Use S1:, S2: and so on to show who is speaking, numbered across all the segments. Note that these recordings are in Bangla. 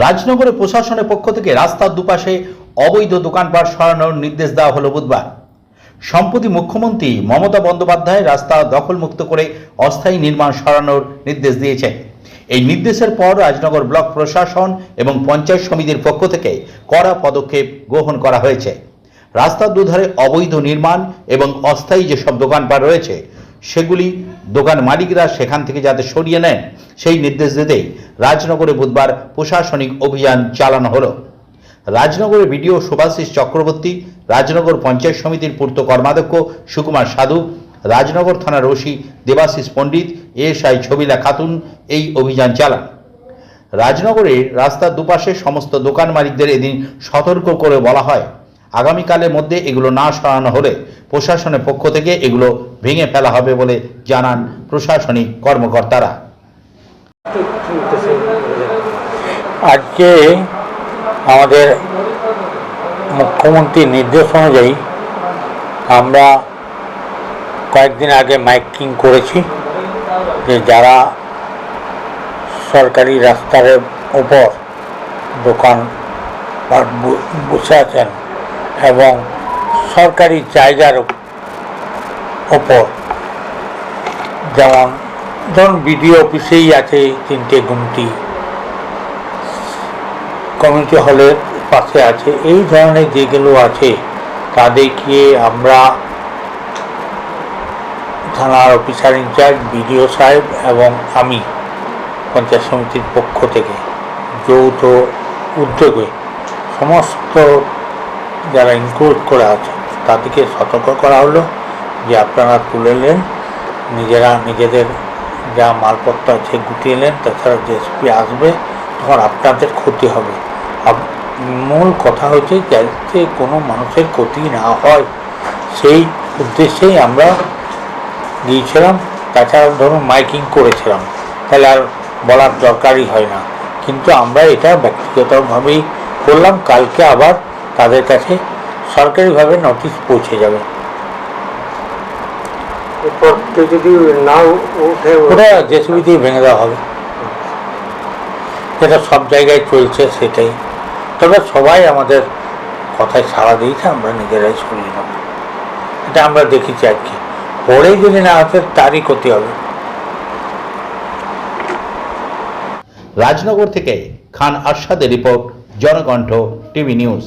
S1: রাজনগরে প্রশাসনের পক্ষ থেকে রাস্তার দুপাশে অবৈধ দোকানপাট সরানোর নির্দেশ দেওয়া হলো বুধবার। সম্প্রতি মুখ্যমন্ত্রী মমতা বন্দ্যোপাধ্যায় রাস্তা দখলমুক্ত করে অস্থায়ী নির্মাণ সরানোর নির্দেশ দিয়েছেন। এই নির্দেশের পর রাজনগর ব্লক প্রশাসন এবং পঞ্চায়েত সমিতির পক্ষ থেকে কড়া পদক্ষেপ গ্রহণ করা হয়েছে। রাস্তার দুধারে অবৈধ নির্মাণ এবং অস্থায়ী যেসব দোকানপাট রয়েছে, সেগুলি দোকান মালিকরা সেখান থেকে যাতে সরিয়ে নেন, সেই নির্দেশ দিতেই রাজনগরে বুধবার প্রশাসনিক অভিযান চালানো হলো। রাজনগরের বিডিও শুভাশিস চক্রবর্তী, রাজনগর পঞ্চায়েত সমিতির পূর্ত কর্মাধ্যক্ষ সুকুমার সাধু, রাজনগর থানার ওসি দেবাশিস পণ্ডিত, এএসআই ছবিলা খাতুন এই অভিযান চালান। রাজনগরের রাস্তার দুপাশে সমস্ত দোকান মালিকদের এদিন সতর্ক করে বলা হয়, আগামীকালের মধ্যে এগুলো না সরানো হলে প্রশাসনের পক্ষ থেকে এগুলো ভেঙে ফেলা হবে বলে জানান প্রশাসনিক কর্মকর্তারা।
S2: আজকে আমাদের মুখ্যমন্ত্রীর নির্দেশ অনুযায়ী আমরা কয়েকদিন আগে মাইকিং করেছি যে যারা সরকারি রাস্তার উপর দোকান বসে আছেন এবং সরকারি জায়গার ওপর যেমন ধরুন বিডিও অফিসেই আছে তিনটে গুমটি। কমিউনিটি হলের পাশে আছে। এই ধরনের যেগুলো আছে, তাদেরকে আমরা থানার অফিসার ইনচার্জ, বিডিও সাহেব এবং আমি, পঞ্চায়েত সমিতির পক্ষ থেকে যৌথ উদ্যোগে সমস্ত যারা ইনক্লুড করে আছে, তাদেরকে সতর্ক করা হলো যে আপনারা তুলে নেন। নিজেরা নিজেদের যা মালপত্র আছে গুটিয়ে নেন, তাছাড়া জেএসপি আসবে, তখন আপনাদের ক্ষতি হবে। মূল কথা হচ্ছে যাতে কোনো মানুষের ক্ষতি না হয়, সেই উদ্দেশ্যেই আমরা গিয়েছিলাম তাছাড়া ধরুন মাইকিং করেছিলাম, তাহলে আর বলার দরকারই হয় না। কিন্তু আমরা এটা ব্যক্তিগতভাবেই করলাম, কালকে আবার তাদের কাছে সরকারিভাবে নোটিশ পৌঁছে যাবে।
S3: এরপর কেউ যদি না উঠে
S2: ওটা জেসিবি দিয়ে ভেঙে দেওয়া হবে। যেটা সব জায়গায় চলছে সেটাই। তবে সবাই আমাদের কথায় সাড়া দিয়েছে আমরা নিজেরাই সরিয়ে নেব। এটা আমরা দেখেছি আর কি। পরেই যদি না আসে তারই ক্ষতি হবে।
S1: রাজনগর থেকে Khan আরশাদের report Janakantha TV news.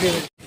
S1: Thank you.